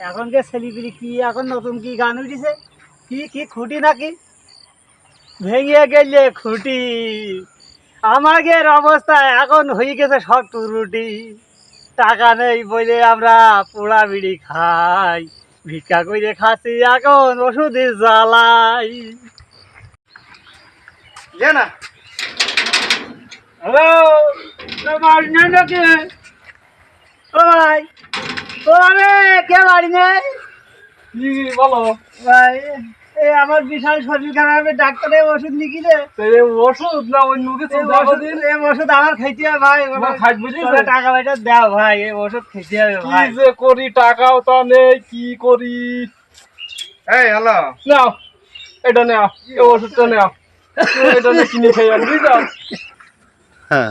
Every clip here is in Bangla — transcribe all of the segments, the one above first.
এখনকার সেলিব্রিটি কি এখন নতুন কি গান উঠেছে? কি কি খুঁটি নাকি? ভেঙে গেলে খুঁটি। আমাদের অবস্থা এখন হয়ে গেছে শক্ত রুটি। টাকা নেই বলে আমরা পোড়া বিড়ি খাই। ভিক্ষা করে খাচ্ছি এখন ওষুধের জ্বালাই। না। হ্যালো নাকি ও ভাই। ও আমি কে বাড়ি নেই? বলো? ভাই এই আমার বিশাল শরীর খারাপে ডাক্তারে ওষুধ লিখি রে? তো এই ওষুধ না অন্য কিছু ওষুধ দিন। এই ওষুধ আমার খাইতে হবে ভাই খাইতে দিছে? তোরা টাকা পয়সা দাও ভাই এই ওষুধ খেতে হবে ভাই। যে করি টাকাও তো নেই কি করি? এই হ্যালো। নাও এটা নাও এই ওষুধটা নাও। এটা কিনে খাই আর হ্যাঁ।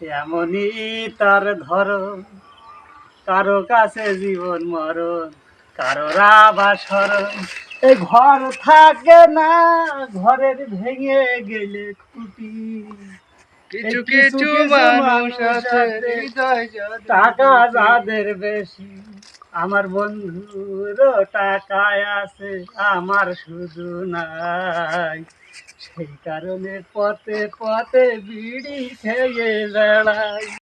এমনই তার ধরন কারও কাছে জীবন মরণ কারও রাবাসরণ এই ঘর থাকে না ঘরের ভেঙে গেলে খুঁটি। কিছু কিছু মানুষ আছে টাকা যাদের বেশি আমার বন্ধুর টাকায় আছে আমার শুধু নাই। সেই কারণে পথে পথে বিড়ি খেয়ে বেড়াই।